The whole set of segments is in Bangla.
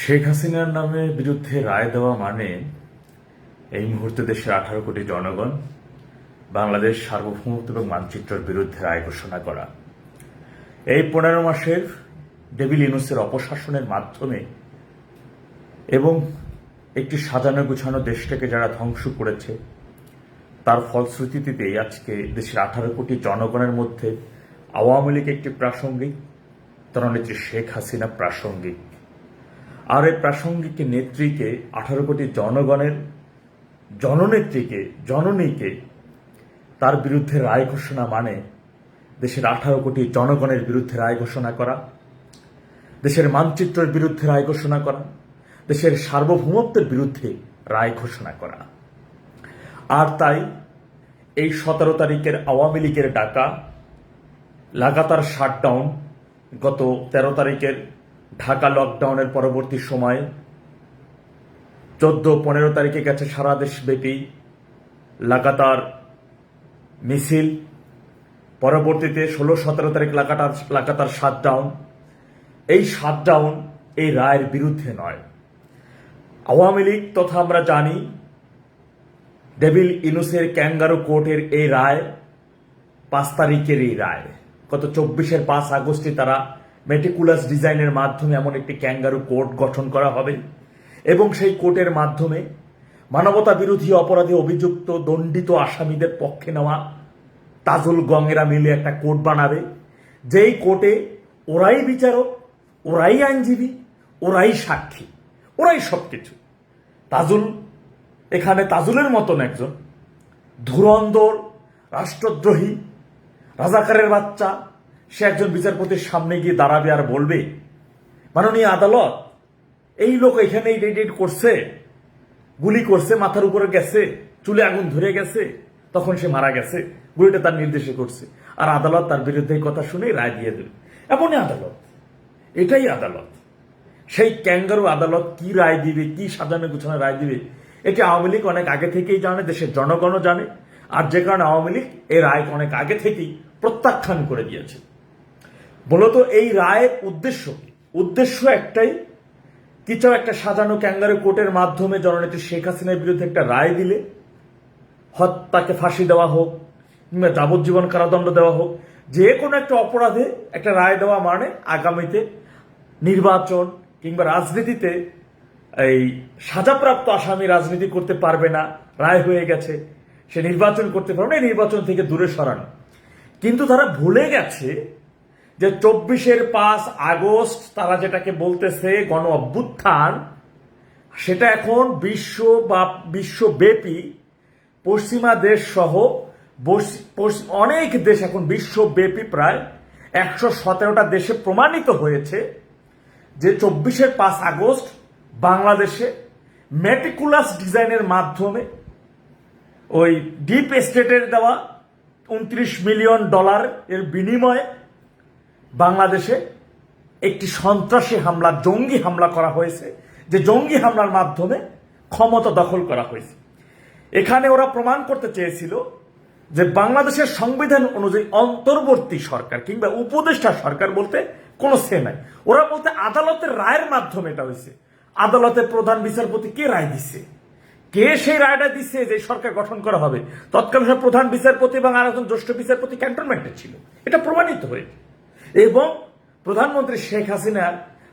শেখ হাসিনার নামে বিরুদ্ধে রায় দেওয়া মানে এই মুহূর্তে দেশের আঠারো কোটি জনগণ, বাংলাদেশ সার্বভৌমত্ব এবং মানচিত্রের বিরুদ্ধে রায় ঘোষণা করা। এই পনেরো মাসের ডেভিল ইনুসের অপশাসনের মাধ্যমে এবং একটি সাজানো গুছানো দেশটাকে যারা ধ্বংস করেছে, তার ফলশ্রুতিতেই আজকে দেশের আঠারো কোটি জনগণের মধ্যে আওয়ামী লীগ একটি প্রাসঙ্গিক তরনেত্রী শেখ হাসিনা প্রাসঙ্গিক। আর এই প্রাসঙ্গিক নেত্রীকে আঠারো কোটি জনগণের, জননেত্রীকে, জননীকে তার বিরুদ্ধে রায় ঘোষণা মানে দেশের আঠারো কোটি জনগণের বিরুদ্ধে রায় ঘোষণা করা, দেশের মানচিত্রের বিরুদ্ধে রায় ঘোষণা করা, দেশের সার্বভৌমত্বের বিরুদ্ধে রায় ঘোষণা করা। আর তাই এই সতেরো তারিখের আওয়ামী লীগের ডাকা, লাগাতার শাটডাউন গত তেরো তারিখের ঢাকা লকডাউনের পরবর্তী সময়ে চোদ্দ, পনেরো তারিখে গেছে সারা দেশব্যাপী লাগাতার মিছিল। পরবর্তীতে ষোলো, সতেরো তারিখ লাগাতার লাগাতার শাটডাউন এই শাটডাউন এই রায়ের বিরুদ্ধে নয়। আওয়ামী লীগ তথা আমরা জানি ডেভিল ইনুসের ক্যাঙ্গারো কোর্টের এই রায় পাঁচ তারিখের এই রায়। গত চব্বিশের পাঁচ আগস্টে তারা মেটিকুলাস ডিজাইনের মাধ্যমে এমন একটি ক্যাঙ্গারু কোর্ট গঠন করা হবে। এবং সেই কোর্টের মাধ্যমে মানবতা বিরোধী অপরাধে অভিযুক্ত দণ্ডিত আসামিদের পক্ষে নেওয়া তাজুল গঙ্গেরা মিলে একটা কোর্ট বানাবে। যেই কোর্টে ওরাই বিচারক, ওরাই আইনজীবী, ওরাই সাক্ষী, ওরাই সব কিছু তাজুল, এখানে তাজুলের মতন একজন। ধুরন্দর রাষ্ট্রদ্রোহী, রাজাকারের বাচ্চা সে একজন বিচারপতির সামনে গিয়ে দাঁড়াবে আর বলবে, মাননীয় আদালত, এই লোক এখানেই ডেট করছে, গুলি করছে, মাথার উপরে গেছে, চুলে আগুন ধরে গেছে, তখন সে মারা গেছে, গুলিটা তার নির্দেশে করছে। আর আদালত তার বিরুদ্ধে কথা শুনে রায় দিয়ে দেবে। এমনই আদালত, এটাই আদালত। সেই ক্যাঙ্গারু আদালত কি রায় দিবে, কি সাজানো গুছানো রায় দিবে, এটি আওয়ামী লীগ অনেক আগে থেকেই জানে, দেশের জনগণও জানে, আর যে কারণে আওয়ামী লীগ এই রায় অনেক আগে থেকেই প্রত্যাখ্যান করে দিয়েছে। মূলত এই রায়ের উদ্দেশ্য। উদ্দেশ্য একটাই কিছু একটা সাজানো ক্যাঙ্গারু কোর্টের মাধ্যমে জননেত্রী শেখ হাসিনার বিরুদ্ধে একটা রায় দিলে, হত্যাকে ফাঁসি দেওয়া হোক, কিংবা যাবজ্জীবন কারাদণ্ড দেওয়া হোক, যে কোনো একটা অপরাধে একটা রায় দেওয়া মানে আগামীতে নির্বাচন কিংবা রাজনীতিতে এই সাজাপ্রাপ্ত আসামি রাজনীতি করতে পারবে না, রায় হয়ে গেছে, সে নির্বাচন করতে পারবে না নির্বাচন থেকে দূরে সরানো। কিন্তু তারা ভুলে গেছে যে চব্বিশের পাঁচ আগস্ট তারা যেটাকে বলতেছে গণ অভ্যুত্থান, সেটা এখন বিশ্ব বা বিশ্বব্যাপী পশ্চিমা দেশ সহ অনেক দেশ এখন বিশ্বব্যাপী প্রায় একশো সতেরোটা দেশে প্রমাণিত হয়েছে যে চব্বিশের পাঁচ আগস্ট বাংলাদেশে মেটিকুলাস ডিজাইনের মাধ্যমে ওই ডিপ এস্টেটের দেওয়া উনত্রিশ মিলিয়ন ডলার এর বিনিময়ে বাংলাদেশে একটি সন্ত্রাসী হামলা, জঙ্গি হামলা করা হয়েছে, যে জঙ্গি হামলার মাধ্যমে ক্ষমতা দখল করা হয়েছে। এখানে ওরা প্রমাণ করতে চেয়েছিল যে বাংলাদেশের সংবিধান অনুযায়ী অন্তর্বর্তী সরকার কিংবা উপদেষ্টা সরকার বলতে কোনো সে নাই। ওরা বলতে আদালতের রায়ের মাধ্যমে এটা হয়েছে। আদালতের প্রধান বিচারপতি কে রায় দিছে? কে সেই রায়টা দিচ্ছে যে সরকার গঠন করা হবে? তৎকালীন প্রধান বিচারপতি এবং আর একজন জ্যেষ্ঠ বিচারপতি ক্যান্টনমেন্টে ছিল। এটা প্রমাণিত হয়েছে। এবং প্রধানমন্ত্রী শেখ হাসিনা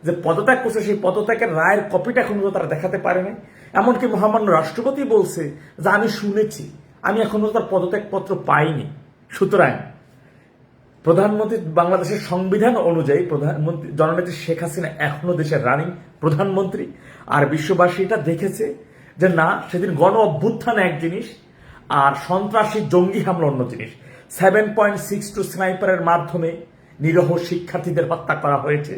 যে পদত্যাগ করছে, সেই পদত্যাগের রায়ের কপিটা এখনও তারা দেখাতে পারেনি। এমনকি মহামান্য রাষ্ট্রপতি বলছে যে, আমি শুনেছি, আমি এখনও তার পদত্যাগপত্র পাইনি। সুতরাং প্রধানমন্ত্রী বাংলাদেশের সংবিধান অনুযায়ী প্রধানমন্ত্রী, জননেত্রী শেখ হাসিনা এখনও দেশের রানিং, প্রধানমন্ত্রী। আর বিশ্ববাসী এটা দেখেছে যে, না, সেদিন গণ অভ্যুত্থান এক জিনিস, আর সন্ত্রাসী জঙ্গি হামলা অন্য জিনিস। সেভেন পয়েন্ট সিক্স টু স্নাইপারের মাধ্যমে নিরহ শিক্ষার্থীদের হত্যা করা হয়েছে,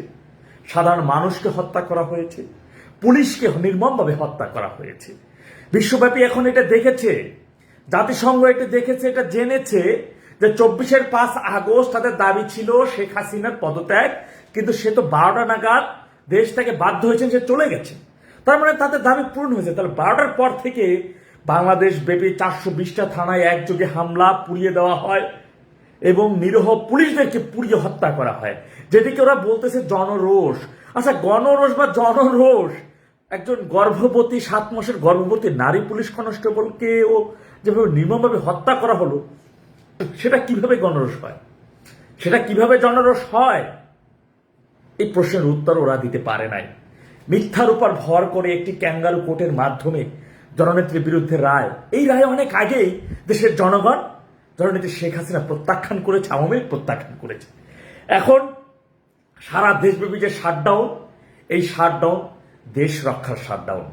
সাধারণ মানুষকে হত্যা করা হয়েছে, পুলিশকে নির্মমভাবে হত্যা করা হয়েছে। বিশ্বব্যাপী এখন এটা দেখেছে, জাতিসংঘ এটা দেখেছে, এটা জেনেছে যে চব্বিশের পাঁচ আগস্ট তাদের দাবি ছিল শেখ হাসিনার পদত্যাগ, কিন্তু সে তো বারোটা নাগাদ দেশ থেকে বাধ্য হয়েছেন, সে চলে গেছে। তার মানে তাদের দাবি পূরণ হয়েছে। তাহলে বারোটার পর থেকে বাংলাদেশ ব্যাপী চারশো বিশটা থানায় একযোগে হামলা পুড়িয়ে দেওয়া হয়। এবং নিরহ পুলিশদেরকে পুড়িয়ে হত্যা করা হয়। যেদিকে ওরা বলতেছে জনরোষ। আচ্ছা গণরোষ বা জনরোষ? একজন গর্ভবতী, সাত মাসের গর্ভবতী নারী পুলিশ কনস্টেবলকে ও যেভাবে নির্মমভাবে হত্যা করা হলো, সেটা কীভাবে গণরোষ হয়? সেটা কীভাবে জনরোষ হয়? এই প্রশ্নের উত্তর ওরা দিতে পারে নাই। মিথ্যার উপর ভর করে একটি ক্যাঙ্গারু কোর্টের মাধ্যমে জননেত্রীর বিরুদ্ধে রায়। এই রায় অনেক আগেই দেশের জনগণ জননেত্রী শেখ হাসিনা প্রত্যাখ্যান করেছে, আওয়ামী লীগ প্রত্যাখ্যান করেছে। এখন সারা দেশব্যাপী যে শাটডাউন এই শাটডাউন দেশ রক্ষার শাটডাউন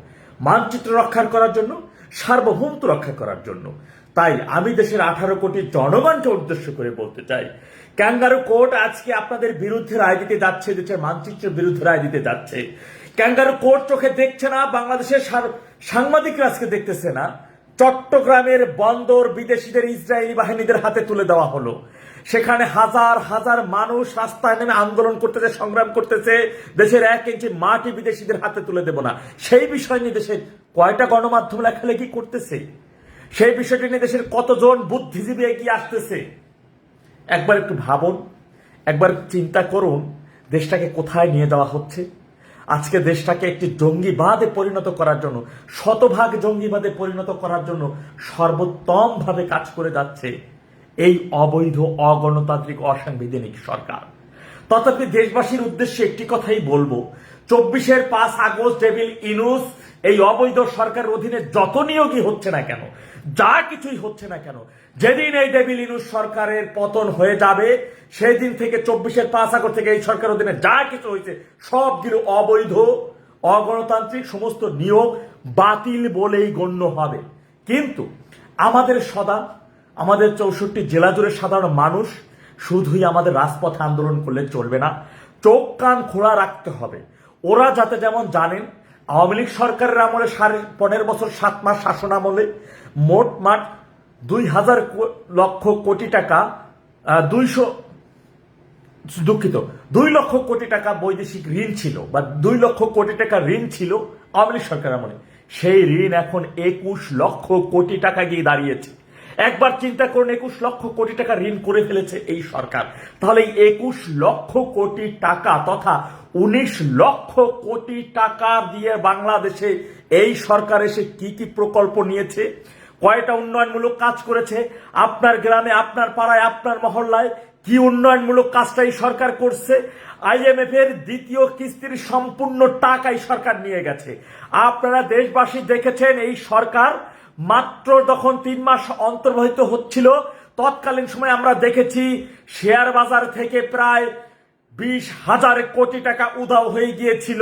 মানচিত্র রক্ষা করার জন্য, সার্বভৌমত্ব রক্ষা করার জন্য। তাই আমি দেশের আঠারো কোটি জনগণকে উদ্দেশ্য করে বলতে চাই, ক্যাঙ্গারু কোর্ট আজকে আপনাদের বিরুদ্ধে রায় দিতে যাচ্ছে, দেশের মানচিত্রের বিরুদ্ধে রায় দিতে যাচ্ছে। ক্যাঙ্গারু কোর্ট চোখে দেখছে না, বাংলাদেশের সাংবাদিকরা আজকে দেখতেছে না। চট্টগ্রামের বন্দর বিদেশিদের ইসরায়েলি বাহিনীদের হাতে তুলে দেওয়া হলো। সেখানে হাজার হাজার মানুষ রাস্তায় নেমে আন্দোলন করতেছে, সংগ্রাম করতেছে। দেশের এক ইঞ্চি মাটি বিদেশিদের হাতে তুলে দেব না। সেই বিষয় নিয়ে দেশের কয়টা গণমাধ্যম লেখালেখি করতেছে? সেই বিষয়টি নিয়ে দেশের কতজন বুদ্ধিজীবী এগিয়ে আসতেছে? একবার একটু ভাবুন, একবার চিন্তা করুন, দেশটাকে কোথায় নিয়ে যাওয়া হচ্ছে? আজকে দেশটাকে একটি জঙ্গিবাদে পরিণত করার জন্য, শতভাগ জঙ্গিবাদে পরিণত করার জন্য সর্বোত্তমভাবে কাজ করে যাচ্ছে এই অবৈধ, অগণতান্ত্রিক, অসাংবিধানিক সরকার। তথাপি দেশবাসীর উদ্দেশ্যে একটি কথাই বলব, চব্বিশের পাঁচ আগস্ট ডেভিল ইনুস এই অবৈধ সরকারের অধীনে যত নিয়োগই হচ্ছে না কেন যা কিছুই হচ্ছে না কেন? যেদিন এই ডেভিল ইনুস সরকারের পতন হয়ে যাবে সেই দিন থেকে চব্বিশের পাঁচ আগর থেকে এই সরকার অধীনে যা কিছু হয়েছে, সবগুলো অবৈধ, অগণতান্ত্রিক সমস্ত নিয়োগ বাতিল বলেই গণ্য হবে। কিন্তু আমাদের সদা, আমাদের চৌষট্টি জেলা জুড়ে সাধারণ মানুষ শুধুই আমাদের রাজপথে আন্দোলন করলে চলবে না। চোখ কান খোলা রাখতে হবে। ওরা যাতে যেমন জানেন আওয়ামী লীগ সরকারের আমলে সাড়ে পনেরো বছর, সাত মাস শাসন আমলে মোট মাঠ দুই হাজার লক্ষ কোটি টাকা দুইশো, দুঃখিত, দুই লক্ষ কোটি টাকা বৈদেশিক ঋণ ছিল বা দুই লক্ষ কোটি টাকা ঋণ ছিল আওয়ামী লীগ সরকার আমলে। সেই ঋণ এখন একুশ লক্ষ কোটি টাকা গিয়ে দাঁড়িয়েছে। একবার চিন্তা করুন, একুশ লক্ষ কোটি টাকা ঋণ করে ফেলেছে এই সরকার। তাহলে একুশ লক্ষ কোটি টাকা তথা উনিশ লক্ষ কোটি টাকা দিয়ে বাংলাদেশে এই সরকার এসে কি কি প্রকল্প নিয়েছে, কয়টা উন্নয়নমূলক কাজ করেছে, আপনার গ্রামে, আপনার পাড়ায়, আপনার মহল্লায় কি উন্নয়নমূলক কাজটা এই সরকার করছে আইএমএফ এর দ্বিতীয় কিস্তির সম্পূর্ণ টাকাই সরকার নিয়ে গেছে। আপনারা দেশবাসী দেখেছেন এই সরকার মাত্র যখন তিন মাস অন্তর্বাহিত হচ্ছিল, তৎকালীন সময় আমরা দেখেছি শেয়ার বাজার থেকে প্রায় বিশ হাজার কোটি টাকা উধাও হয়ে গিয়েছিল।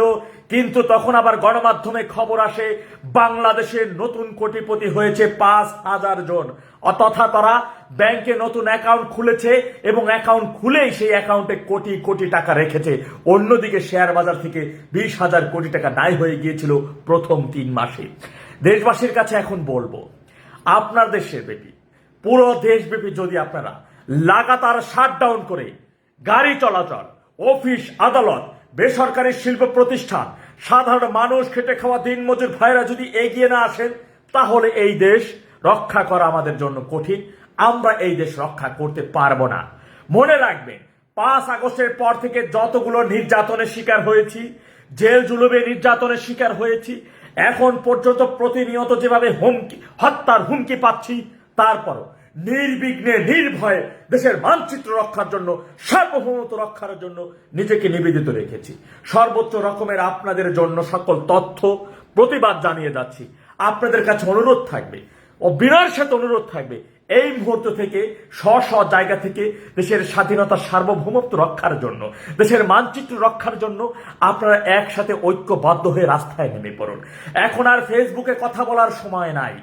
কিন্তু তখন আবার গণমাধ্যমে খবর আসে বাংলাদেশের নতুন কোটিপতি হয়েছে পাঁচ হাজার জন। তথা তারা ব্যাংকে নতুন অ্যাকাউন্ট খুলেছে এবং অ্যাকাউন্ট খুলেই সেই অ্যাকাউন্টে কোটি কোটি টাকা রেখেছে। অন্যদিকে শেয়ার বাজার থেকে বিশ হাজার কোটি টাকা দায় হয়ে গিয়েছিল প্রথম তিন মাসে। দেশবাসীর কাছে এখন বলব, আপনার দেশের ব্যাপী, পুরো দেশব্যাপী যদি আপনারা লাগাতার শাটডাউন করে গাড়ি চলাচল অফিস আদালত, বেসরকারি শিল্প প্রতিষ্ঠান, সাধারণ মানুষ খেটে খাওয়া দিনমজুর ভাইরা যদি এগিয়ে না আসেন, তাহলে এই দেশ রক্ষা করা আমাদের জন্য কঠিন। আমরা এই দেশ রক্ষা করতে পারব না। মনে রাখবেন, পাঁচ আগস্টের পর থেকে যতগুলো নির্যাতনের শিকার হয়েছি, জেল জুলুমে নির্যাতনের শিকার হয়েছি এখন পর্যন্ত প্রতিনিয়ত যেভাবে হুমকি, হত্যার হুমকি পাচ্ছি, তারপরও নির্বিঘ্নে, নির্ভয়ে দেশের মানচিত্র রক্ষার জন্য, সার্বভৌমত্ব রক্ষার জন্য নিজেকে নিবেদিত রেখেছি। সর্বোচ্চ রকমের আপনাদের জন্য সকল তথ্য, প্রতিবাদ জানিয়ে যাচ্ছি। আপনাদের কাছে অনুরোধ থাকবে ও বিনয়ের সাথে অনুরোধ থাকবে এই মুহূর্ত থেকে স্ব স্ব জায়গা থেকে দেশের স্বাধীনতা সার্বভৌমত্ব রক্ষার জন্য, দেশের মানচিত্র রক্ষার জন্য আপনারা একসাথে ঐক্যবদ্ধ হয়ে রাস্তায় নেমে পড়ুন। এখন আর ফেসবুকে কথা বলার সময় নাই।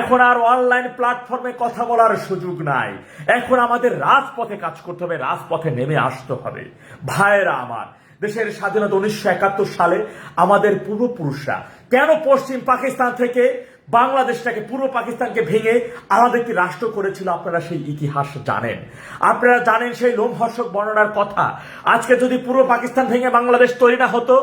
এখন আর অনলাইন প্ল্যাটফর্মে কথা বলার সুযোগ নাই। এখন আমাদের রাজপথে কাজ করতে হবে, রাজপথে নেমে আসতে হবে। ভাইয়েরা আমার, দেশের স্বাধীনতা উনিশশো একাত্তর সালে আমাদের পূর্বপুরুষরা, কেন পশ্চিম পাকিস্তান থেকে বাংলাদেশটাকে পূর্ব পাকিস্তানকে ভেঙে আলাদা একটি রাষ্ট্র করেছিল, আপনারা সেই ইতিহাস জানেন। আপনারা জানেন সেই লোমহর্ষক বর্ণনার কথা, আজকে যদি পূর্ব পাকিস্তান ভেঙে বাংলাদেশ তৈরি না হতো,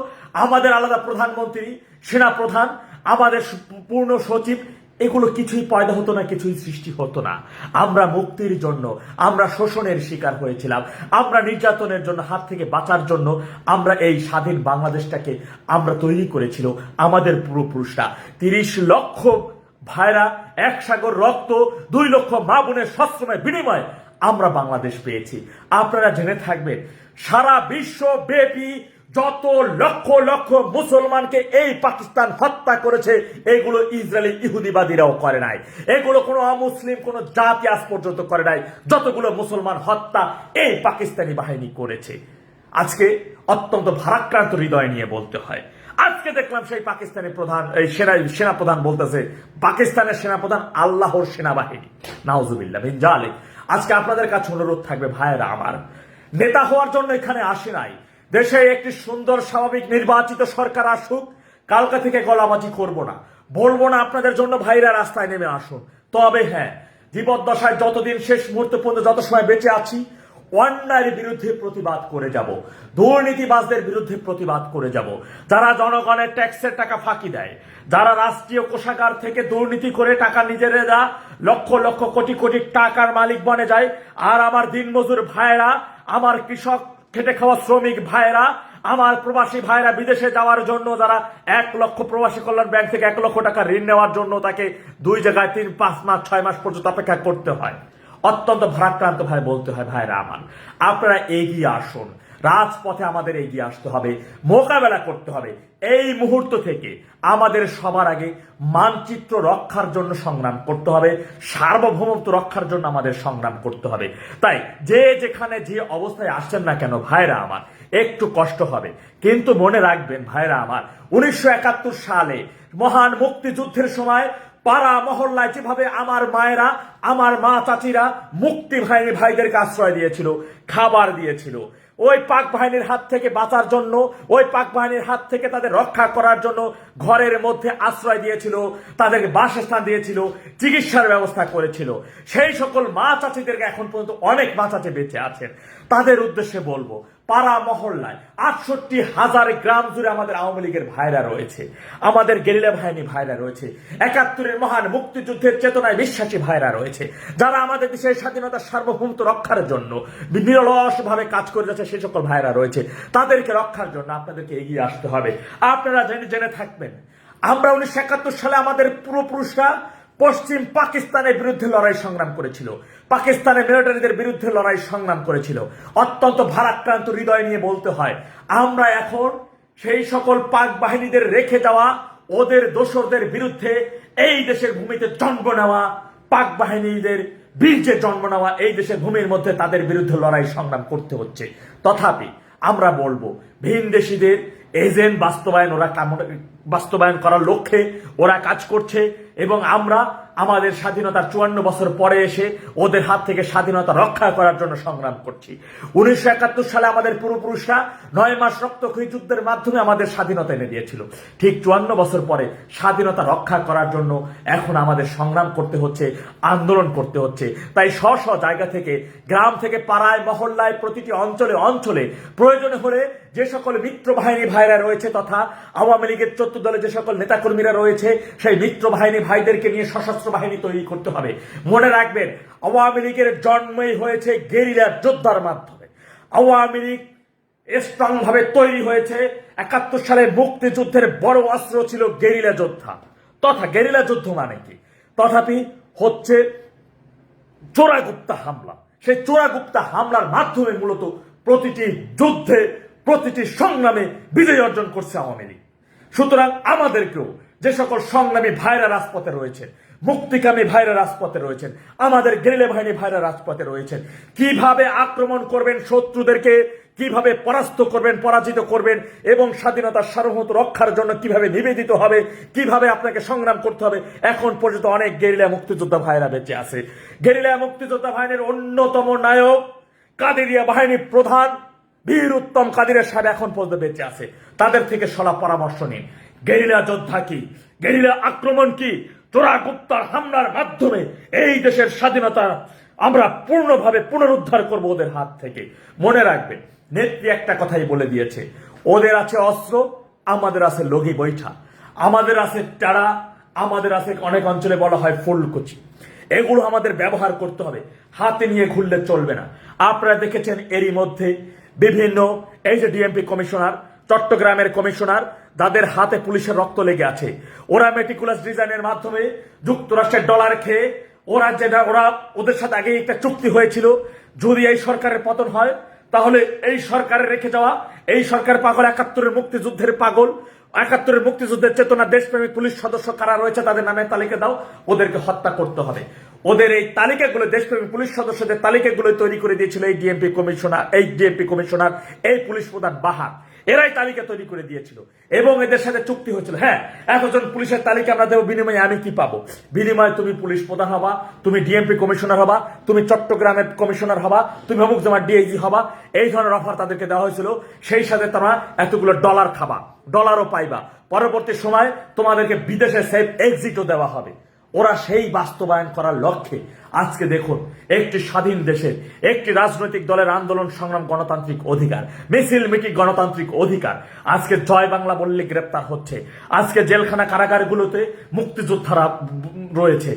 আমাদের আলাদা প্রধানমন্ত্রী সেনা প্রধান আমাদের পূর্ণ সচিব এগুলো কিছুই পয়দা হতো না, কিছুই সৃষ্টি হতো না। আমরা মুক্তির জন্য, আমরা শোষণের শিকার হয়েছিলাম। আমরা নির্যাতনের জন্য, হাত থেকে বাঁচার জন্য আমরা এই স্বাধীন বাংলাদেশটাকে আমরা তৈরি করেছিল আমাদের পূর্বপুরুষরা। তিরিশ লক্ষ ভাইরা, এক সাগর রক্ত, দুই লক্ষ মা বোনের সশ্রমের বিনিময়ে আমরা বাংলাদেশ পেয়েছি। আপনারা জেনে থাকবেন, সারা বিশ্ব ব্যাপী যত লক্ষ লক্ষ মুসলমানকে এই পাকিস্তান হত্যা করেছে, এগুলো ইসরায়েলি ইহুদিবাদীরাও করে নাই। এগুলো কোনো অমুসলিম, কোনো জাতি আজ পর্যন্ত করে নাই। যতগুলো মুসলমান হত্যা এই পাকিস্তানি বাহিনী করেছে। আজকে অত্যন্ত ভারাক্রান্ত হৃদয় নিয়ে বলতে হয়। আজকে দেখলাম সেই পাকিস্তানি প্রধান, এই সেনা, সেনাপ্রধান বলতেছে, পাকিস্তানের সেনাপ্রধান আল্লাহর সেনাবাহিনী। নাউজুবিল্লাহ বিন জালিক। আজকে আপনাদের কাছে অনুরোধ থাকবে, ভাইয়েরা আমার, নেতা হওয়ার জন্য এখানে আসে নাই। দেশে একটি সুন্দর স্বাভাবিক নির্বাচিত সরকার আসুক, কালকা থেকে গলাবাজি করব না। বলব না আপনাদের জন্য, ভাইরা, রাস্তায় নেমে আসুন। তবে হ্যাঁ জীবদ্দশায় যতদিন শেষ মুহূর্ত পর্যন্ত যত সময় বেঁচে আছি, অন্যায়ের বিরুদ্ধে প্রতিবাদ করে যাব। দুর্নীতিবাজদের বিরুদ্ধে প্রতিবাদ করে যাব। যারা জনগণের ট্যাক্সের টাকা ফাঁকি দেয়, যারা রাষ্ট্রীয় কোষাগার থেকে দুর্নীতি করে টাকা নিজেরা লক্ষ লক্ষ কোটি কোটি টাকার মালিক বনে যায়, আর আমার দিনমজুর ভাইরা, আমার কৃষক খেটে খাওয়া শ্রমিক ভাইরা আমার প্রবাসী ভাইরা বিদেশে যাওয়ার জন্য যারা এক লক্ষ প্রবাসী কল্যাণ ব্যাংক থেকে এক লক্ষ টাকা ঋণ নেওয়ার জন্য তাকে দুই জায়গায় তিন, পাঁচ মাস, ছয় মাস পর্যন্ত অপেক্ষা করতে হয়। অত্যন্ত ভারাক্রান্ত ভাই বলতে হয়, ভাইরা আমার। আপনারা এগিয়ে আসুন। রাজপথে আমাদের এগিয়ে আসতে হবে, মোকাবেলা করতে হবে। এই মুহূর্ত থেকে আমাদের সবার আগে মানচিত্র রক্ষার জন্য সংগ্রাম করতে হবে, সার্বভৌমত্ব রক্ষার জন্য আমাদের সংগ্রাম করতে হবে। তাই যে যেখানে যে অবস্থায় আসছেন না কেন, ভাইরা আমার, একটু কষ্ট হবে। কিন্তু মনে রাখবেন, ভাইরা আমার, উনিশশো একাত্তর সালে মহান মুক্তিযুদ্ধের সময় পাড়া মহল্লায় যেভাবে আমার মায়েরা, আমার মা চাচিরা মুক্তি ভাইদেরকে আশ্রয় দিয়েছিল, খাবার দিয়েছিল ওই পাক বাহিনীর হাত থেকে বাঁচার জন্য, ওই পাক বাহিনীর হাত থেকে তাদের রক্ষা করার জন্য ঘরের মধ্যে আশ্রয় দিয়েছিল তাদের বাসস্থান দিয়েছিল, চিকিৎসার ব্যবস্থা করেছিল। সেই সকল মা চাচিদেরকে এখন পর্যন্ত অনেক মা চাচি বেঁচে আছেন। তাদের উদ্দেশ্যে বলব পাড়া মহল্লায় আটষট্টি হাজার গ্রাম জুড়ে আমাদের আওয়ামী লীগের ভাইরা রয়েছে। আমাদের গেরিলা বাহিনী ভাইরা রয়েছে। একাত্তরের মহান মুক্তিযুদ্ধের চেতনায় বিশ্বাসী ভাইরা রয়েছে। যারা আমাদের দেশের স্বাধীনতার সার্বভৌমত্ব রক্ষার জন্য নিরলস ভাবে কাজ করে যাচ্ছে সেই সকল ভাইরা রয়েছে। তাদেরকে রক্ষার জন্য আপনাদেরকে এগিয়ে আসতে হবে। আপনারা জেনে জেনে থাকবেন, আমরা উনিশশো একাত্তর সালে আমাদের পূর্বপুরুষরা পশ্চিম পাকিস্তানের বিরুদ্ধে লড়াই সংগ্রাম করেছিল। পাকিস্তানের মিলিটারিদের বিরুদ্ধে লড়াই সংগ্রাম করেছিল। অত্যন্ত ভারাক্রান্ত হৃদয় নিয়ে বলতে হয়, আমরা এখন সেই সকল পাক বাহিনীদের রেখে যাওয়া, ওদের দোসরদের বিরুদ্ধে এই দেশের ভূমিতে জন্ম নেওয়া, পাক বাহিনীদের বীর্যে জন্ম নেওয়া, এই দেশের ভূমির মধ্যে তাদের বিরুদ্ধে লড়াই সংগ্রাম করতে হচ্ছে। তথাপি আমরা বলব ভিনদেশিদের এজেন্ট বাস্তবায়ন, ওরা বাস্তবায়ন করার লক্ষ্যে ওরা কাজ করছে এবং আমরা আমাদের স্বাধীনতার চুয়ান্ন বছর পরে এসে ওদের হাত থেকে স্বাধীনতা রক্ষা করার জন্য সংগ্রাম করছি। উনিশশো একাত্তর সালে আমাদের পূর্বপুরুষরা নয় মাস রক্তক্ষয়ী যুদ্ধের মাধ্যমে আমাদের স্বাধীনতা এনে দিয়েছিল। ঠিক চুয়ান্ন বছর পরে স্বাধীনতা রক্ষা করার জন্য এখন আমাদের সংগ্রাম করতে হচ্ছে, আন্দোলন করতে হচ্ছে। তাই স্ব স্ব জায়গা থেকে, গ্রাম থেকে পাড়ায়, মহল্লায়, প্রতিটি অঞ্চলে অঞ্চলে প্রয়োজন হলে যে সকল মিত্র বাহিনী ভাইরা রয়েছে তথা আওয়ামী লীগের চোদ্দ দলে যে সকল নেতাকর্মীরা রয়েছে, সেই মিত্র বাহিনী ভাইদেরকে নিয়ে সশস্ত্র বাহিনী তৈরি করতে হবে। মনে রাখবেন, আওয়ামী লীগের জন্মই হয়েছে গেরিলা যোদ্ধার মাধ্যমে। আওয়ামী লীগ স্ট্রং ভাবে তৈরি হয়েছে। একাত্তর সালে মুক্তিযুদ্ধের বড় অস্ত্র ছিল গেরিলা যোদ্ধা। তথা গেরিলা যুদ্ধ মানে কি? তথাপি হচ্ছে চোরাগুপ্তা হামলা। সেই চোরাগুপ্তা হামলার মাধ্যমে মূলত প্রতিটি যুদ্ধে প্রতিটি সংগ্রামে বিজয় অর্জন করছে আওয়ামী লীগ। সুতরাং আমাদেরকেও যে সকল সংগ্রামী ভাইরা রাজপথে রয়েছে মুক্তিকামী ভাইরা রাজপথে রয়েছেন, আমাদের গেরিলে বাহিনী ভাইরা রাজপথে রয়েছেন, কীভাবে আক্রমণ করবেন শত্রুদেরকে, কীভাবে পরাস্ত করবেন, পরাজিত করবেন, এবং স্বাধীনতার সার্বভৌমত্ব রক্ষার জন্য কীভাবে নিবেদিত হবে, কীভাবে আপনাকে সংগ্রাম করতে হবে, এখন পর্যন্ত অনেক গেরিলা মুক্তিযোদ্ধা ভাইরা বেঁচে আছে। গেরিলা মুক্তিযোদ্ধা বাহিনীর অন্যতম নায়ক কাদেরিয়া বাহিনীর প্রধান বীর উত্তম কাদিরের সাহেব এখন পর্যন্ত বেঁচে আছে। তাদের থেকে সলা পরামর্শ নিন। গেরিলা যোদ্ধা কি? গেরিলা আক্রমণ কি? চোরা গুপ্তার হামলার মাধ্যমে এই দেশের স্বাধীনতা আমরা পূর্ণভাবে পুনরুদ্ধার করব ওদের হাত থেকে। মনে রাখবে নেত্রী একটা কথাই বলে দিয়েছে, ওদের আছে অস্ত্র, আমাদের আছে লগি বৈঠা। আমাদের আছে টাড়া আমাদের আছে অনেক অঞ্চলে বলা হয় ফুলকুচি। এগুলো আমাদের ব্যবহার করতে হবে। হাতে নিয়ে ঘুরলে চলবে না। আপনারা দেখেছেন এরই মধ্যে বিভিন্ন এই যে ডিএমপি কমিশনার, চট্টগ্রামের কমিশনার, তাদের হাতে পুলিশের রক্ত লেগে আছে। ওরা মেটিকুলাস ডিজাইনের মাধ্যমে যুক্তরাষ্ট্রের ডলার খেয়ে ওরা যেটা, ওরা ওদের সাথে আগে একটা চুক্তি হয়েছিল। যদি এই সরকারের পতন হয়, তাহলে এই সরকারের রেখে যাওয়া, এই সরকার পাগল একাত্তরের মুক্তিযুদ্ধের পাগল একাত্তরের মুক্তিযুদ্ধের চেতনা দেশপ্রেমী পুলিশ সদস্য কারা রয়েছে তাদের নামে তালিকা দাও, ওদেরকে হত্যা করতে হবে। ওদের এই তালিকাগুলো, দেশপ্রেমী পুলিশ সদস্যদের তালিকাগুলো তৈরি করে দিয়েছিল এই ডিএমপি কমিশনার, এই ডিএমপি কমিশনার, এই পুলিশ প্রধান বাহার। এরাই তালিকা তৈরি করে দিয়েছিল। এবং এদের সাথে চুক্তি হয়েছিল। হ্যাঁ এতজন পুলিশের তালিকা আমরা দেবো বিনিময়ে আমি কি পাবো? বিনিময়ে তুমি পুলিশ প্রধান হবা, তুমি ডিএমপি কমিশনার হবা, তুমি চট্টগ্রামের কমিশনার হবা, তুমি অমুক জমা ডিআইজি হবা। এই ধরনের অফার তাদেরকে দেওয়া হয়েছিল। সেই সাথে তোমরা এতগুলো ডলার খাবা ডলারও পাইবা। পরবর্তী সময় তোমাদেরকে বিদেশে সেফ এক্সিটও দেওয়া হবে। ওরা সেই বাস্তবায়ন করার লক্ষ্যে আজকে দেখুন, একটি স্বাধীন দেশের একটি রাজনৈতিক দলের আন্দোলন সংগ্রাম গণতান্ত্রিক অধিকার, মিছিল মিটিং গণতান্ত্রিক অধিকার। আজকে জয় বাংলা বললে গ্রেপ্তার হচ্ছে। আজকে জেলখানা কারাগারগুলোতে মুক্তিযোদ্ধারা রয়েছে।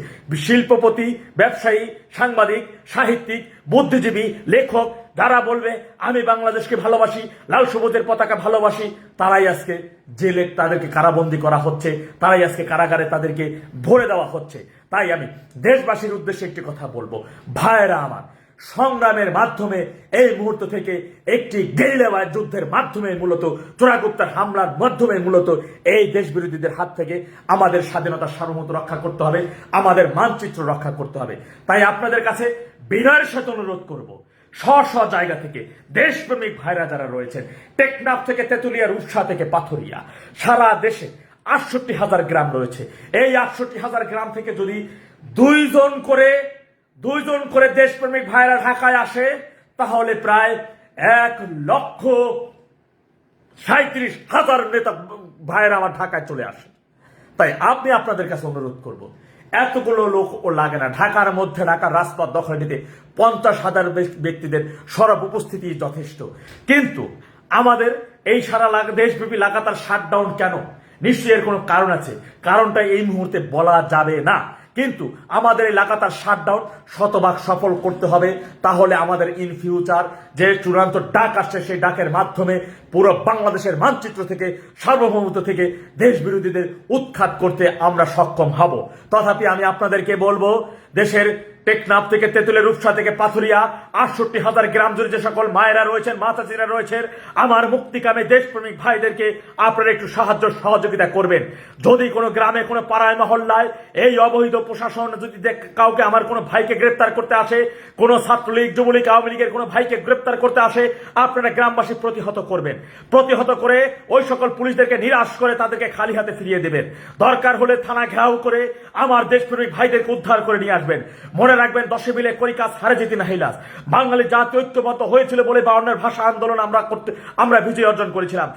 শিল্পপতি, ব্যবসায়ী, সাংবাদিক, সাহিত্যিক, বুদ্ধিজীবী, লেখক যারা বলবে, আমি বাংলাদেশকে ভালোবাসি, লাল সবুজের পতাকা ভালোবাসি, তারাই আজকে জেলে তাদেরকে কারাবন্দি করা হচ্ছে, তারাই আজকে কারাগারে তাদেরকে ভরে দেওয়া হচ্ছে। তাই আমি দেশবাসীর উদ্দেশ্যে একটি কথা বলব। ভাইয়েরা আমার, সংগ্রামের মাধ্যমে এই মুহূর্ত থেকে একটি গেরিলা যুদ্ধের মাধ্যমে মূলত চোরাগুপ্তার হামলার মাধ্যমে মূলত এই দেশ বিরোধীদের হাত থেকে আমাদের স্বাধীনতার সার্বভৌমত্ব রক্ষা করতে হবে, আমাদের মানচিত্র রক্ষা করতে হবে। তাই আপনাদের কাছে বিনয়ের সাথে অনুরোধ করব স্ব স্ব জায়গা থেকে দেশপ্রেমিক ভাইরা যারা রয়েছেন, টেকনাফ থেকে তেতুলিয়ার উৎসাহ থেকে পাথরিয়া, সারা দেশে আটষট্টি হাজার গ্রাম রয়েছে। এই আটষট্টি হাজার গ্রাম থেকে যদি দুইজন করে দুইজন করে দেশপ্রেমিক ভাইরা ঢাকায় আসে, তাহলে প্রায় এক লক্ষ সাঁত্রিশ হাজার নেতা ভাইয়েরা আমার ঢাকায় চলে আসে। তাই আমি আপনাদের কাছে অনুরোধ করব এতগুলো লোক ও লাগে না। ঢাকার মধ্যে, ঢাকার রাজপথ দখল নিতে পঞ্চাশ হাজার ব্যক্তিদের সরব উপস্থিতি যথেষ্ট। কিন্তু আমাদের এই সারা দেশব্যাপী লাগাতার শাটডাউন কেন? নিশ্চয়ই এর কোনো কারণ আছে। কারণটা এই মুহূর্তে বলা যাবে না। কিন্তু আমাদের এই লাগাতার শাটডাউন শতভাগ সফল করতে হবে। তাহলে আমাদের ইন ফিউচার যে চূড়ান্ত ডাক আসছে, সেই ডাকের মাধ্যমে পুরো বাংলাদেশের মানচিত্র থেকে, সার্বভৌমত্ব থেকে দেশ বিরোধীদের উৎখাত করতে আমরা সক্ষম হব। তথাপি আমি আপনাদেরকে বলব, দেশের টেকনাফ থেকে তেঁতুলের রূপসা থেকে পাথুরিয়া, আটষট্টি হাজার গ্রাম জুড়ে যে সকল মায়েরা রয়েছেন, মাতাজিরা রয়েছেন, আমার মুক্তিকামী দেশপ্রেমিক ভাইদেরকে আপনারা একটু সাহায্য সহযোগিতা করবেন। যদি কোনো গ্রামে, কোনো পাড়ায়, মহল্লায় এই অবৈধ প্রশাসন যদি কাউকে আমার কোনো ভাইকে গ্রেপ্তার করতে আসে, কোনো ছাত্রলীগ, যুবলীগ, আওয়ামী লীগের কোনো ভাইকে গ্রেপ্তার করতে আসে, আপনারা গ্রামবাসী প্রতিহত করবেন। প্রতিহত করে ওই সকল পুলিশদেরকে নিরাশ করে তাদেরকে খালি হাতে ফিরিয়ে দেবেন। দরকার হলে থানা ঘেরাও করে আমার দেশপ্রেমিক ভাইদেরকে উদ্ধার করে নিয়ে আসবেন। মনে রাখবেন, দশে মিলে করিকাজ হারে যেতে না হিলাস বাঙালি জাতি ঐক্যবদ্ধ হয়েছিল বলে বাউন্নের ভাষা আন্দোলন আমরা করতে আমরা বিজয় অর্জন করেছিলাম।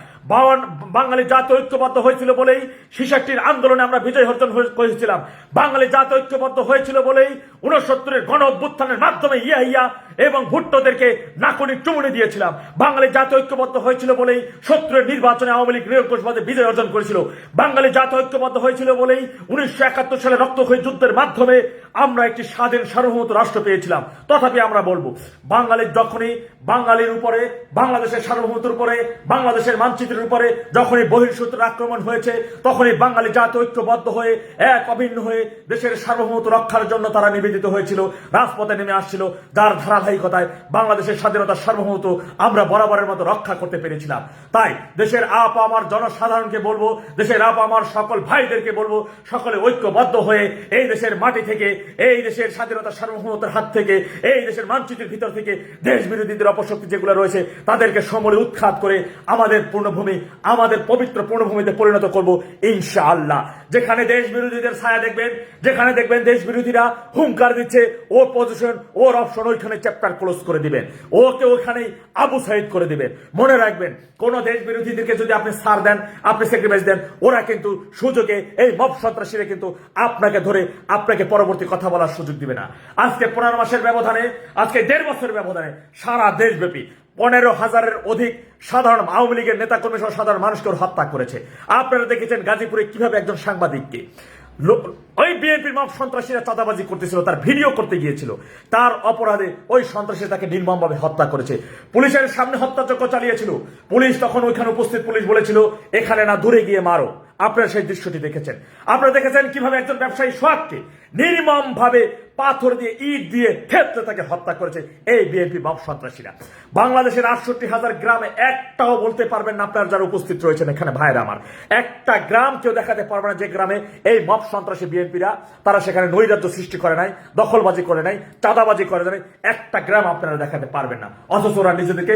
বাঙালি জাতি ঐক্যবদ্ধ হয়েছিল বলেই শিশাটির আন্দোলনে আমরা বিজয় অর্জন করেছিলাম। বাঙালি জাতি ঐক্যবদ্ধ হয়েছিল বলেই উনসত্তরের গণ অভ্যুত্থানের মাধ্যমে ইয়া ইয়া এবং ভুট্টোদেরকে নাকুনি চুমুনি দিয়েছিলাম। বাঙালি জাতি ঐক্যবদ্ধ হয়েছিল বলেই শত্রুর নির্বাচনে আওয়ামী লীগ নিরঙ্কুশবাদে বিজয় অর্জন করেছিল। বাঙালি জাতি ঐক্যবদ্ধ হয়েছিল বলেই উনিশশো একাত্তর সালে রক্তক্ষয়ী যুদ্ধের মাধ্যমে আমরা একটি স্বাধীন সার্বভৌমত্ব রাষ্ট্র পেয়েছিলাম। তথাপি আমরা বলব, বাঙালির যখনই বাঙালির উপরে, বাংলাদেশের সার্বভৌমত্বের উপরে, বাংলাদেশের মানচিত্রের উপরে যখনই বহির্শত্রুর আক্রমণ হয়েছে, তখনই বাঙালি জাতি ঐক্যবদ্ধ হয়ে, এক অভিন্ন হয়ে দেশের সার্বভৌমত্ব রক্ষার জন্য তারা নিবেদিত হয়েছিল, রাজপথে নেমে আসছিল, যার ধারাবাহিকতায় বাংলাদেশের স্বাধীনতার সার্বভৌমত্ব আমরা বরাবরের মতো রক্ষা করতে পেরেছিলাম। তাই দেশের আপ আমার জনসাধারণকে বলব, দেশের আপ আমার সকল ভাইদেরকে বলব, সকলে ঐক্যবদ্ধ হয়ে এই দেশের মাটি থেকে, এই দেশের স্বাধীনতার সার্বভৌমতার হাত থেকে, এই দেশের মানচিত্রের ভিতর থেকে দেশ বিরোধীদের অপশক্তি যেগুলো রয়েছে, তাদেরকে সমূলে উৎখাত করে আমাদের পূর্ণভূমি, আমাদের পবিত্র পূর্ণভূমিতে পরিণত করব ইনশাআল্লাহ। যেখানে দেশ বিরোধীদের ছায়া দেখবেন, যেখানে দেখবেন দেশ বিরোধীরা হুঙ্কার দিচ্ছে ওর পজিশন ওর অপশন ওইখানে চ্যাপ্টার ক্লোজ করে দিবেন। ওকে ওখানেই আবু সাইড করে দিবেন। মনে রাখবেন, কোন দেশ বিরোধীদেরকে যদি আপনি সার দেন, আপনি স্যাক্রিফাইস দেন, ওরা কিন্তু সুযোগে, এই মব সন্ত্রাসীরা কিন্তু আপনাকে ধরে আপনাকে পরবর্তী কথা বলার সুযোগ দিবে না। আজকে পনেরো মাসের ব্যবধানে, আজকে দেড় বছরের ব্যবধানে সারা দেশব্যাপী পনেরো হাজারের অধিক সাধারণ আওয়ামী লীগের নেতাকর্মী সহ সাধারণ মানুষকে হত্যা করেছে। আপনারা দেখেছেন গাজীপুরে কীভাবে একজন সাংবাদিককে ওই বিএনপির মাপ সন্ত্রাসীরা চাঁদাবাজি করতেছিল, তার ভিডিও করতে গিয়েছিল। তার অপরাধে ওই সন্ত্রাসী তাকে নির্মমভাবে হত্যা করেছে। পুলিশের সামনে হত্যাযজ্ঞ চালিয়েছিল। পুলিশ তখন ওইখানে উপস্থিত পুলিশ বলেছিল, এখানে না, দূরে গিয়ে মারো। আপনারা সেই দৃশ্যটি দেখেছেন। আপনারা দেখেছেন কীভাবে একজন ব্যবসায়ী সোহাগকে নির্মম ভাবে পাথর দিয়ে ইট দিয়ে ক্ষেত্রে তাকে হত্যা করেছে এই বিএনপি বাম সন্ত্রাসীরা। বাংলাদেশের আটষট্টি হাজার গ্রামে একটাও বলতে পারবেন না আপনারা যারা উপস্থিত রয়েছেন এখানে ভাইরা আমার। একটা গ্রাম কেউ দেখাতে পারবে না যে গ্রামে এই মব সন্ত্রাসী বিএনপিরা, তারা সেখানে নৈরাজ্য সৃষ্টি করে নাই, দখলবাজি করে নাই, চাঁদাবাজি করে নাই। একটা গ্রাম আপনারা দেখাতে পারবেন না। অথচ ওরা নিজেদেরকে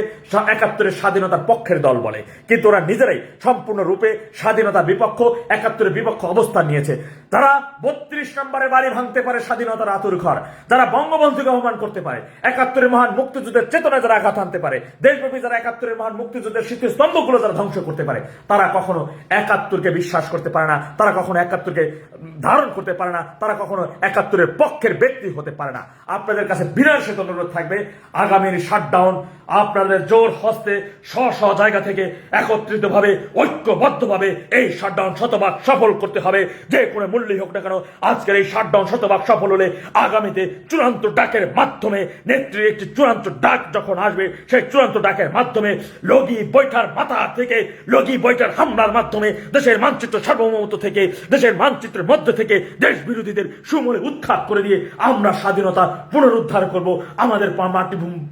একাত্তরের স্বাধীনতার পক্ষের দল বলে। কিন্তু ওরা নিজেরাই সম্পূর্ণ রূপে স্বাধীনতার বিপক্ষ, একাত্তরের বিপক্ষ অবস্থান নিয়েছে। তারা বত্রিশ নম্বরে বাড়ি ভাঙতে পারে স্বাধীনতার আতুর ঘর যারা বঙ্গবন্ধুকে অপমান করতে পারে। একাত্তরের মহান মুক্তিযুদ্ধের চেতনায় যারা আঘাত আনতে পারে। দেশব্যাপী যারা একাত্তরের মহান মুক্তিযুদ্ধের স্মৃতিস্তম্ভগুলো যারা ধ্বংস করতে পারে, তারা কখনো একাত্তরকে বিশ্বাস করতে পারে না। তারা কখনো একাত্তরকে ধারণ করতে পারে না, তারা কখনো একাত্তরের পক্ষের ব্যক্তি হতে পারে না। আপনাদের কাছে বিনয় সেতু অনুরোধ থাকবে, আগামীর শাটডাউন আপনাদের জোর হস্তে স্ব স্ব জায়গা থেকে একত্রিতভাবে, ঐক্যবদ্ধভাবে এই শাটডাউন শতভাগ সফল করতে হবে। যে কোনো মূল্যই হোক না কেন, আজকের এই শাটডাউন শতভাগ সফল হলে আগামীতে চূড়ান্ত ডাকের মাধ্যমে, নেত্রীর একটি চূড়ান্ত ডাক যখন আসবে, সেই চূড়ান্ত ডাকের মাধ্যমে লগি বৈঠার মাথা থেকে, লগি বৈঠার হামলার মাধ্যমে দেশের মানচিত্র সার্বভৌমত্ব থেকে, দেশের মানচিত্রের মধ্যে থেকে দেশ বিরোধীদের সুমূলে উৎখাত করে দিয়ে আমরা স্বাধীনতা পুনরুদ্ধার করব, আমাদের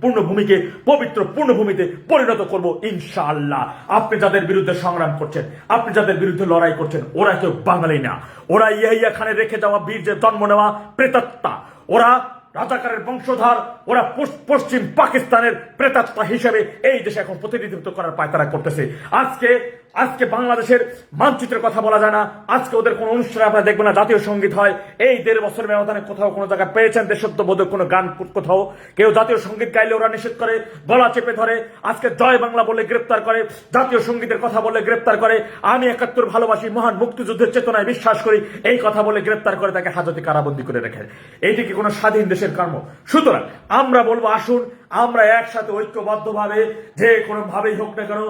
পূর্ণভূমিকে, পবিত্র পূর্ণভূমিতে পরিণত করব ইনশাআল্লাহ। আপনি যাদের বিরুদ্ধে সংগ্রাম করছেন, আপনি যাদের বিরুদ্ধে লড়াই করছেন, ওরা কেউ বাঙালি না। ওরা ইয়াহিয়া খানে রেখে যাওয়া বীরদের জন্ম নেওয়া প্রেতাত্মা, ওরা রাজাকারের বংশধর, ওরা পশ্চিম পাকিস্তানের প্রেতাত্মা হিসেবে এই দেশে এখন প্রতিনিধিত্ব করার পায়তারা করতেছে। আজকে আজকে বাংলাদেশের মানচিত্রের কথা বলা যায় না। আজকে ওদের কোনো অনুষ্ঠানে আপনারা দেখবেন না, জাতীয় সংগীত হয়। এই দেড় বছর ব্যবধানে কোথাও কোনো জায়গায় পেয়েছেন দেশত্ববোধক কোনো গান কোথাও? কেউ জাতীয় সংগীত গাইলে ওরা নিষেধ করে, গলা চেপে ধরে। আজকে জয় বাংলা বলে গ্রেপ্তার করে, জাতীয় সঙ্গীতের কথা বলে গ্রেপ্তার করে। আমি একাত্তর ভালোবাসি মহান মুক্তিযুদ্ধের চেতনায় বিশ্বাস করি, এই কথা বলে গ্রেপ্তার করে তাকে হাজতে কারাবন্দি করে রেখে। এইটি কি কোনো স্বাধীন দেশের কর্ম? সুতরাং আমরা বলব, আসুন আমরা একসাথে ঐক্যবদ্ধভাবে যে কোনো ভাবেই হোক না কেন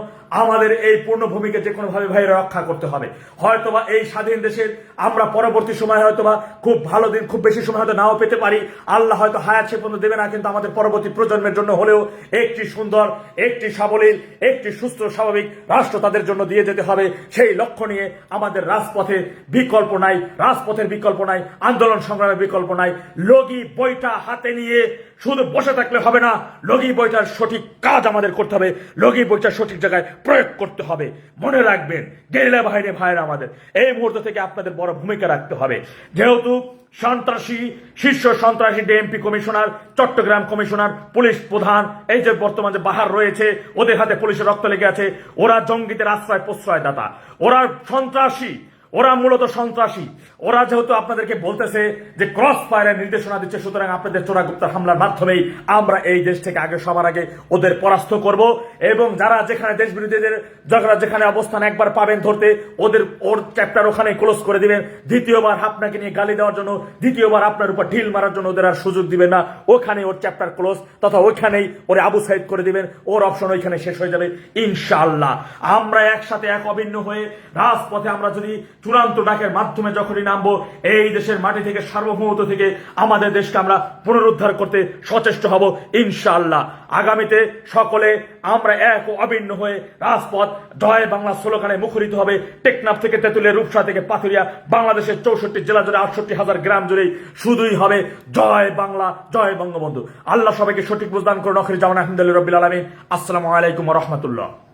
আমাদের এই পূর্ণভূমিকে যে কোনো ভাবে ভাই রক্ষা করতে হবে। হয়তোবা এই স্বাধীন দেশের আমরা পরবর্তী সময় হয়তোবা খুব ভালো দিন, খুব বেশি সময় হয়তো নাও পেতে পারি। আল্লাহ হয়তো হায়াত সে পর্যন্ত দেবে না, কিন্তু আমাদের পরবর্তী প্রজন্মের জন্য হলেও একটি সুন্দর, একটি সাবলীল, একটি সুস্থ, স্বাভাবিক রাষ্ট্র তাদের জন্য দিয়ে যেতে হবে। সেই লক্ষ্য নিয়ে আমাদের রাজপথে বিকল্প নাই, রাজপথের বিকল্প নাই, আন্দোলন সংগ্রামের বিকল্প নাই। লগি বইটা হাতে নিয়ে শুধু বসে থাকলে হবে না লগি বইটার সঠিক কাজ আমাদের করতে হবে। লগি বইটা সঠিক জায়গায় প্রয়োগ করতে হবে। মনে রাখবেন, গেরিলা বাহিনী ভাইয়েরা আমাদের, এই মুহূর্ত থেকে আপনাদের বড় ভূমিকা রাখতে হবে। যেহেতু সন্ত্রাসী, শীর্ষ সন্ত্রাসী DMP commissioner, Chattogram commissioner, police প্রধান, এই যে বর্তমানে বাহার রয়েছে, ওদের হাতে পুলিশের রক্ত লেগে আছে। ওরা জঙ্গিদের আশ্রয় প্রশ্রয় দাতা। ওরা সন্ত্রাসী ওরা মূলত সন্ত্রাসী। ওরা যেহেতু আপনাদেরকে বলতেছে যে ক্রস ফায়ারের নির্দেশনা দিচ্ছে, সুতরাং আপনাদের চোরাগুপ্তার হামলার মাধ্যমেই আমরা এই দেশ থেকে আগে সবার আগে ওদের পরাস্ত করব এবং যারা যেখানে দেশ বিরোধীদের যারা যেখানে অবস্থান একবার পাবেন ধরতে, ওদের ওর চ্যাপ্টার ওখানে ক্লোজ করে দিবেন। দ্বিতীয়বার আপনাকে নিয়ে গালি দেওয়ার জন্য, দ্বিতীয়বার আপনার উপর ঢিল মারার জন্য ওদের আর সুযোগ দিবেন না। ওখানে ওর চ্যাপ্টার ক্লোজ তথা ওইখানেই ওরে আবু সাইদ করে দিবেন। ওর অপশন ওইখানে শেষ হয়ে যাবে ইনশাল্লাহ আমরা একসাথে এক অভিন্ন হয়ে রাজপথে আমরা যদি চূড়ান্ত ডাকের মাধ্যমে যখনই নামবো, এই দেশের মাটি থেকে, সার্বভৌমত্ব থেকে আমাদের দেশকে আমরা পুনরুদ্ধার করতে সচেষ্ট হব, ইনশাআল্লাহ। আগামীতে সকলে আমরা এক ও অভিন্ন হয়ে রাজপথ, জয় বাংলা স্লোগানে মুখরিত হবে। টেকনাফ থেকে তেতুলিয়া, রূপসা থেকে পাথুরিয়া, বাংলাদেশের চৌষট্টি জেলা জুড়ে আটষট্টি হাজার গ্রাম জুড়েই শুধুই হবে জয় বাংলা, জয় বঙ্গবন্ধু। আল্লাহ সবাইকে সঠিক বুঝদান করুন। অখির জামান আহমদুল্লাহ রবিল আলমিন। আসসালামু আলাইকুম রহমতুল্লাহ।